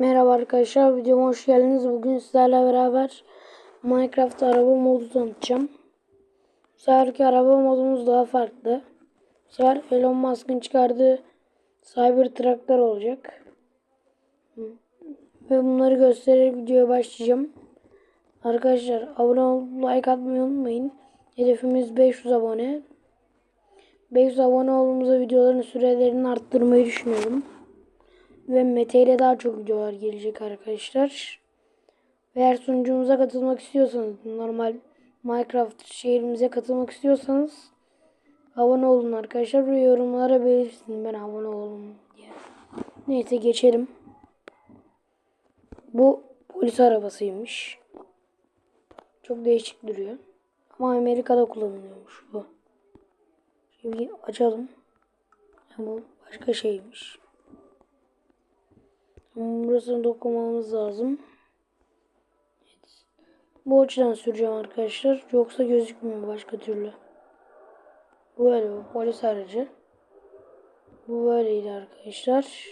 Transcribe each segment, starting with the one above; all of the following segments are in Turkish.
Merhaba arkadaşlar videoma hoş geldiniz. Bugün sizlerle beraber Minecraft araba modu tanıtacağım. Bu seferki araba modumuz daha farklı. Bu sefer Elon Musk'ın çıkardığı Cybertruck'lar olacak. Ve bunları göstererek videoya başlayacağım. Arkadaşlar abone olup like atmayı unutmayın. Hedefimiz 500 abone. 500 abone olduğumuzda videoların sürelerini arttırmayı düşünüyorum. Ve Mete ile daha çok videolar gelecek arkadaşlar. Eğer sunucumuza katılmak istiyorsanız, normal Minecraft şehrimize katılmak istiyorsanız abone olun arkadaşlar ve yorumlara belirtin ben abone olun diye. Neyse geçelim. Bu polis arabasıymış. Çok değişik duruyor. Ama Amerika'da kullanılıyormuş bu. Şimdi açalım. Bu başka şeymiş. Burasını dokunmamız lazım. Bu açıdan süreceğim arkadaşlar. Yoksa gözükmüyor başka türlü. Bu böyle bu polis aracı. Bu böyleydi arkadaşlar.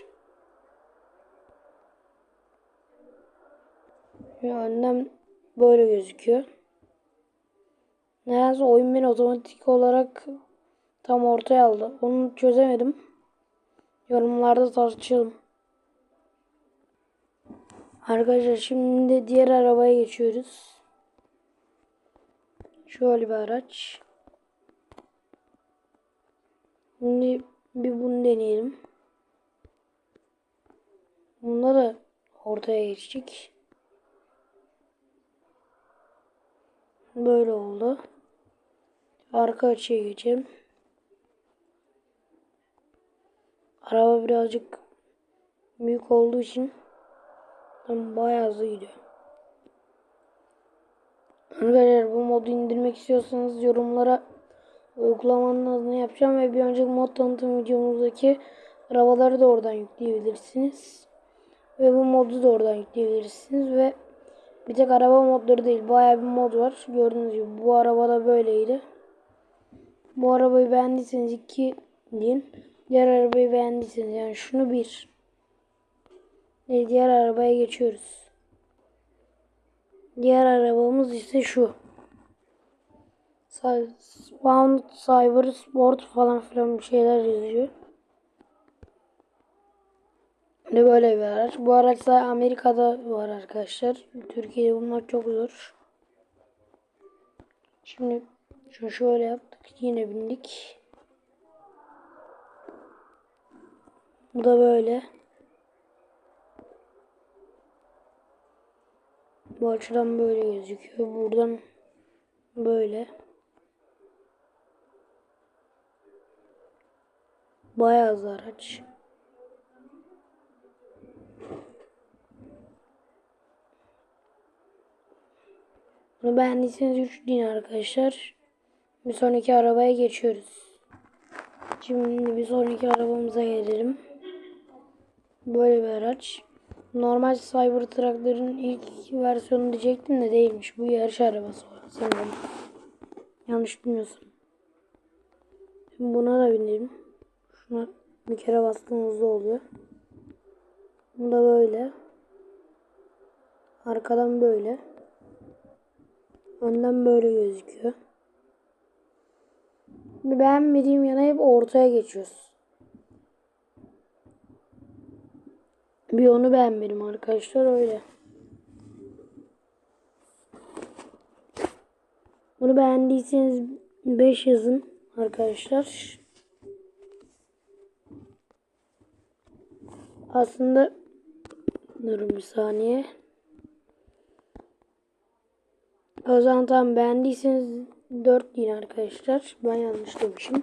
Ve önden böyle gözüküyor. Nedense oyun beni otomatik olarak tam ortaya aldı. Onu çözemedim. Yorumlarda tartışalım. Arkadaşlar şimdi diğer arabaya geçiyoruz. Şöyle bir araç. Şimdi bir bunu deneyelim. Bunda da ortaya geçecek. Böyle oldu. Arka açıya geçelim. Araba birazcık büyük olduğu için bayağı hızlı gidiyor. Arkadaşlar bu modu indirmek istiyorsanız yorumlara uygulamanın adını yapacağım ve bir önceki mod tanıtım videomuzdaki arabaları da oradan yükleyebilirsiniz. Ve bu modu da oradan yükleyebilirsiniz ve bir tek araba modları değil bayağı bir mod var. Gördüğünüz gibi bu araba da böyleydi. Bu arabayı beğendiyseniz iki deyin. Diğer arabayı beğendiyseniz yani şunu bir. Ve diğer arabaya geçiyoruz. Diğer arabamız ise şu. Spawn Cyber Sport falan filan bir şeyler yazıyor. Ne böyle bir araç. Bu araç da Amerika'da var arkadaşlar. Türkiye'de bulmak çok zor. Şimdi şunu şöyle yaptık. Yine bindik. Bu da böyle. Bu açıdan böyle gözüküyor. Buradan böyle. Bayağı hızlı araç. Bunu beğendiyseniz 3 din arkadaşlar. Bir sonraki arabaya geçiyoruz. Şimdi bir sonraki arabamıza gelelim. Böyle bir araç. Normal Cybertruck'ların ilk versiyonu diyecektim de değilmiş. Bu yarış arabası sanırım. Yanlış bilmiyorsam. Şimdi buna da binelim. Şuna bir kere bastığımızda oluyor. Bu da böyle. Arkadan böyle. Önden böyle gözüküyor. Beğenmediğim yana hep ortaya geçiyoruz. Bir onu beğenmedim arkadaşlar öyle. Bunu beğendiyseniz 5 yazın arkadaşlar. Aslında durun bir saniye. O zaman tamam beğendiyseniz 4 deyin arkadaşlar. Ben yanlış demişim.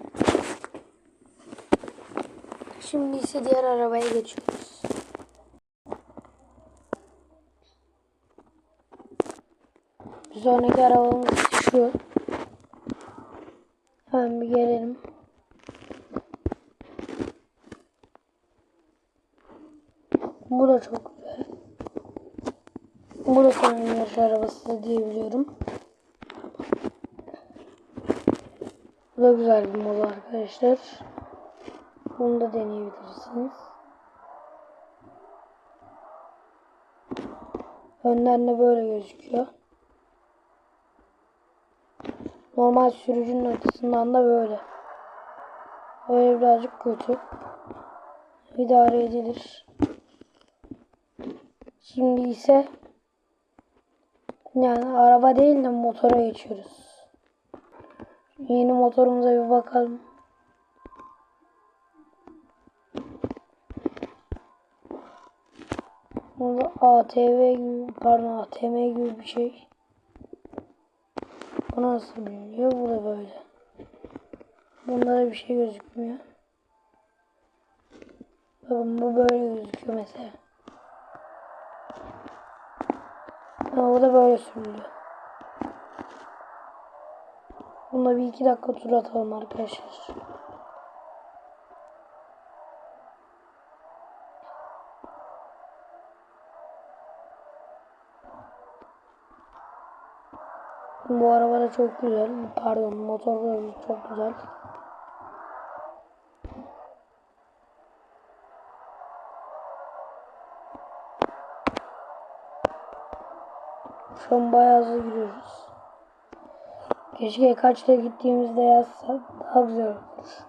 Şimdi ise diğer arabaya geçiyoruz. Sonraki arabamız şu. Hemen bir gelelim. Bu da çok güzel. Bu da sanırım yarış arabası diyebiliyorum. Bu da güzel bir mola arkadaşlar. Bunu da deneyebilirsiniz. Önden de böyle gözüküyor. Normal sürücünün açısından da böyle. Böyle birazcık kötü. İdare edilir. Şimdi ise yani araba değil de motora geçiyoruz. Yeni motorumuza bir bakalım. Burada ATV gibi pardon ATM gibi bir şey. Bu nasıl biliniyor? Bu da böyle. Bunda da bir şey gözükmüyor. Bakın bu böyle gözüküyor mesela. Ha, o da böyle sürülüyor. Bunda bir iki dakika tur atalım arkadaşlar. Bu araba da çok güzel. Pardon motor da çok güzel. Şu bayağı hızlı gidiyoruz. Keşke kaçta gittiğimizde yazsa daha güzel olur.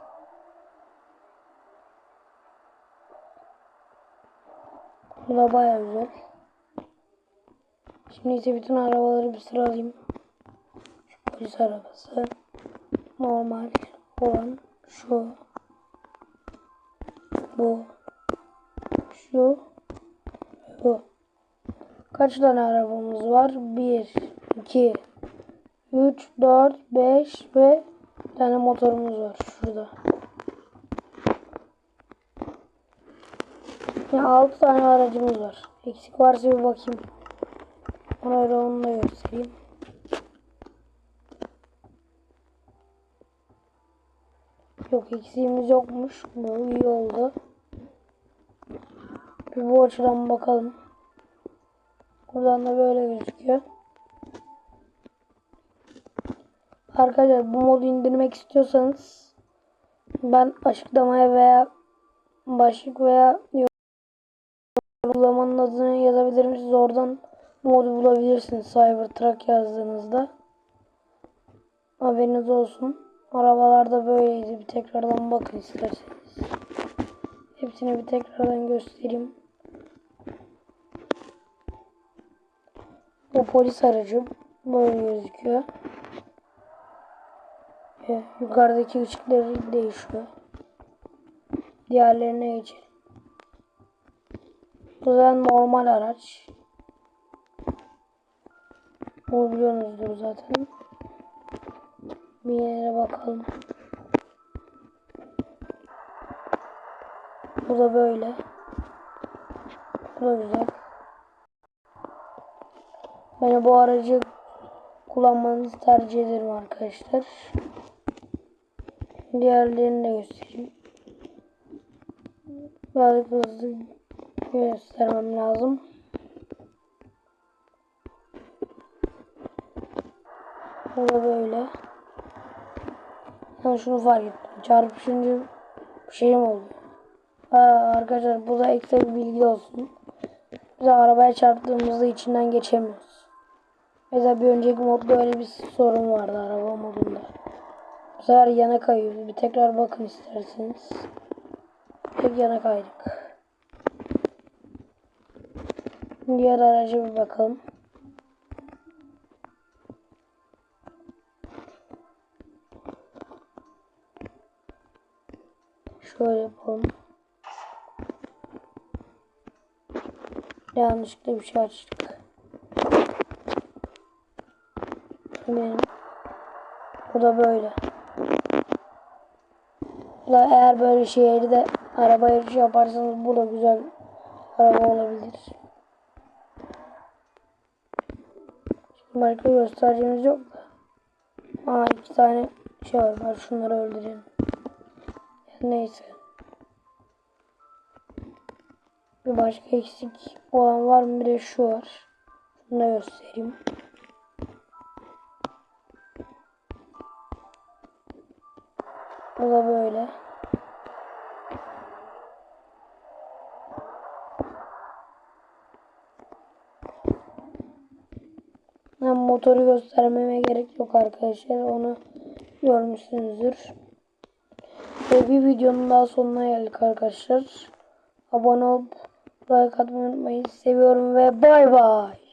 Bu da bayağı güzel. Şimdi ise bütün arabaları bir sıralayayım. Polis arabası. Normal olan şu. Bu. Şu. Bu. Kaç tane arabamız var? 1, 2, 3, 4, 5 ve bir tane motorumuz var şurada. Yani 6 tane aracımız var. Eksik varsa bir bakayım. Ona öyle onu da göstereyim. Yok eksiğimiz yokmuş. Bu iyi oldu. Bir bu açıdan bakalım. Buradan da böyle gözüküyor. Arkadaşlar bu modu indirmek istiyorsanız ben açıklamaya veya başlık veya uygulamanın adını yazabilirim. Siz oradan modu bulabilirsiniz Cybertruck yazdığınızda. Haberiniz olsun. Arabalarda böyleydi. Bir tekrardan bakın isterseniz. Hepsini bir tekrardan göstereyim. Bu polis aracı böyle gözüküyor. Ve yukarıdaki ışıkları değişiyor. Diğerlerine geçelim. Bu da normal araç. Bunu biliyorsunuzdur zaten. Bir yere bakalım. Bu da böyle. Bu da güzel. Ben bu aracı kullanmanızı tercih ederim arkadaşlar. Diğerlerini de göstereyim. Biraz hızlı göstermem lazım. Bu da böyle. Ben şunu fark ettim. Çarpışınca şeyim oldu. Aa, arkadaşlar bu da ekstra bir bilgi olsun. Biz arabaya çarptığımızda içinden geçemiyoruz. Mesela bir önceki modda öyle bir sorun vardı araba modunda. Bu sefer yana kayıyoruz. Bir tekrar bakın isterseniz. Tek yana kaydık. Diğer araca bir bakalım. Şöyle yapalım. Yanlışlıkla bir şey açtık. Benim. Bu da böyle. Da eğer böyle şehirde de araba yarışı yaparsanız bu da güzel araba olabilir. Şimdi başka göstereceğimiz yok da. Aa iki tane şey var. Şunları öldürelim. Neyse. Bir başka eksik olan var mı? Bir de şu var. Şunu da göstereyim. Bu da böyle. Ben motoru göstermeme gerek yok arkadaşlar. Onu görmüşsünüzdür. Ve bir videonun daha sonuna geldik arkadaşlar. Abone olup like atmayı unutmayın. Seviyorum ve bay bay.